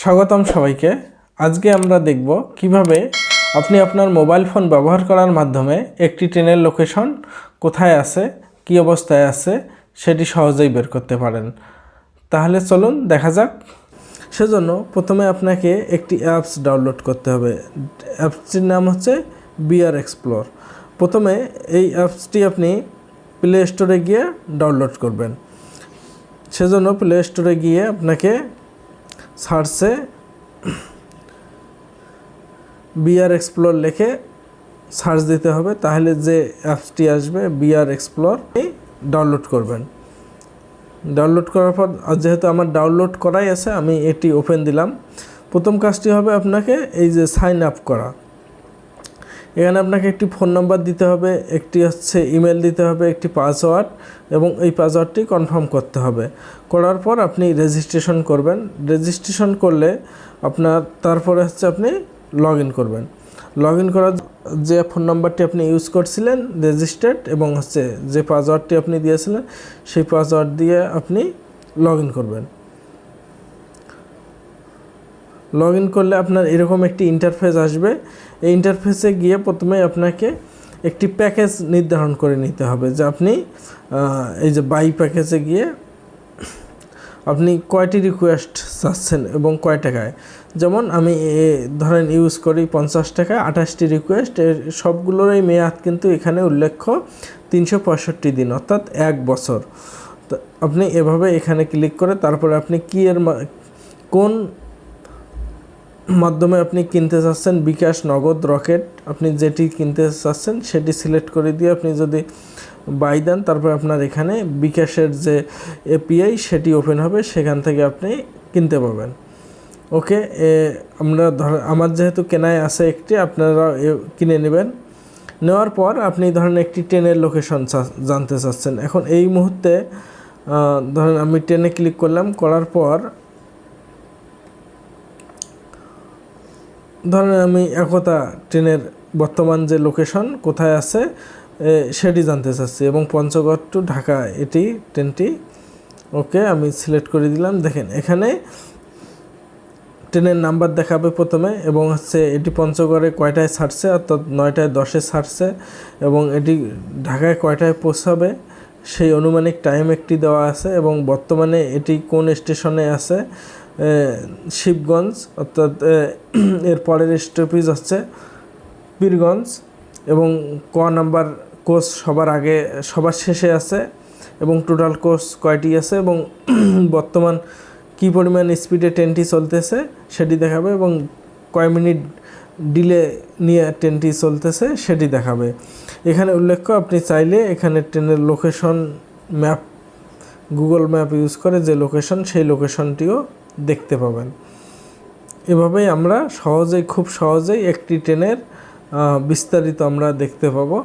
স্বাগতম সবাইকে। আজকে আমরা দেখব কীভাবে আপনি আপনার মোবাইল ফোন ব্যবহার করার মাধ্যমে একটি ট্রেনের লোকেশন কোথায় আছে, কী অবস্থায় আছে, সেটি সহজেই বের করতে পারেন। তাহলে চলুন দেখা যাক। সেজন্য প্রথমে আপনাকে একটি অ্যাপস ডাউনলোড করতে হবে। অ্যাপসটির নাম হচ্ছে বিআর এক্সপ্লোর। প্রথমে এই অ্যাপসটি আপনি প্লে স্টোরে গিয়ে ডাউনলোড করবেন। সেজন্য প্লে স্টোরে গিয়ে আপনাকে সার্চে বিআর এক্সপ্লোর লিখে সার্চ দিতে হবে, তাহলে যে অ্যাপসটি আসবে বিআর এক্সপ্লোর ডাউনলোড করবেন। ডাউনলোড করার পর যেহেতু আমার ডাউনলোড করাই আছে, আমি এটি ওপেন দিলাম। প্রথম কাজটি হবে আপনাকে এই যে সাইন আপ করা। এখানে আপনাকে একটি ফোন নাম্বার দিতে হবে, একটি হচ্ছে ইমেল দিতে হবে, একটি পাসওয়ার্ড এবং এই পাসওয়ার্ডটি কনফার্ম করতে হবে। করার পর আপনি রেজিস্ট্রেশন করবেন। রেজিস্ট্রেশন করলে আপনার, তারপরে হচ্ছে আপনি লগ ইন করবেন। লগ ইন করার যে ফোন নাম্বারটি আপনি ইউজ করছিলেন, রেজিস্টার্ড এবং হচ্ছে যে পাসওয়ার্ডটি আপনি দিয়েছিলেন, সেই পাসওয়ার্ড দিয়ে আপনি লগ ইন করবেন। লগ ইন করলে আপনার এরকম একটি ইন্টারফেস আসবে। এই ইন্টারফেসে গিয়ে প্রথমে আপনাকে একটি প্যাকেজ নির্ধারণ করে নিতে হবে যে আপনি এই যে বাই প্যাকেজে গিয়ে আপনি কয়টি রিকোয়েস্ট চাচ্ছেন এবং কয় টাকায়? যেমন আমি এ, ধরেন ইউজ করি পঞ্চাশ টাকায় আঠাশটি রিকোয়েস্ট এর সবগুলোরই মেয়াদ কিন্তু এখানে উল্লেখ্য তিনশো পঁয়ষট্টি দিন, অর্থাৎ এক বছর। আপনি এভাবে এখানে ক্লিক করে তারপরে আপনি কি এর কোন মাধ্যমে আপনি কিনতে চাচ্ছেন বিকাশ নগদ রকেট আপনি যেটি কিনতে চাচ্ছেন সেটি সিলেক্ট করে দিয়ে আপনি যদি বাই দেন তারপর আপনার এখানে বিকাশের যে এপিআই সেটি ওপেন হবে সেখান থেকে আপনি কিনতে পাবেন ওকে এ, আমরা ধর আমার যেহেতু কেনায় আছে একটি আপনারা কিনে নেবেন। নেওয়ার পর আপনি ধরেন একটি ট্রেনের লোকেশন জানতে চাচ্ছেন। এখন এই মুহূর্তে ধরেন আমি ট্রেনে ক্লিক করলাম করার পর ধরেন আমি একতা ট্রেনের বর্তমান যে লোকেশন কোথায় আছে সেটি জানতে চাচ্ছি এবং পঞ্চগড় টু ঢাকা এটি ট্রেনটি, ওকে, আমি সিলেক্ট করে দিলাম। দেখেন, এখানে ট্রেনের নাম্বার দেখাবে প্রথমে এবং হচ্ছে এটি পঞ্চগড়ে কয়টায় ছাড়ছে, অর্থাৎ নয়টায় দশে ছাড়ছে এবং এটি ঢাকায় কয়টায় পৌঁছাবে, সেই আনুমানিক টাইম একটি দেওয়া আছে এবং বর্তমানে এটি কোন স্টেশনে আছে শিবগঞ্জ, অর্থাৎ এর পরের স্টপেজ হচ্ছে পীরগঞ্জ এবং ক নাম্বার কোর্স সবার আগে, সবার শেষে আছে এবং টোটাল কোর্স কয়টি আছে এবং বর্তমান কি পরিমাণ স্পিডে ট্রেনটি চলতেছে সেটি দেখাবে এবং কয় মিনিট ডিলে নিয়ে ট্রেনটি চলতেছে সেটি দেখাবে। এখানে উল্লেখ্য, আপনি চাইলে এখানে ট্রেনের location map, Google map use করে যে লোকেশন, সেই লোকেশনটিও দেখতে পাবেন। এভাবেই আমরা সহজেই খুব সহজেই একটি ট্রেনের বিস্তারিত আমরা দেখতে পাবো।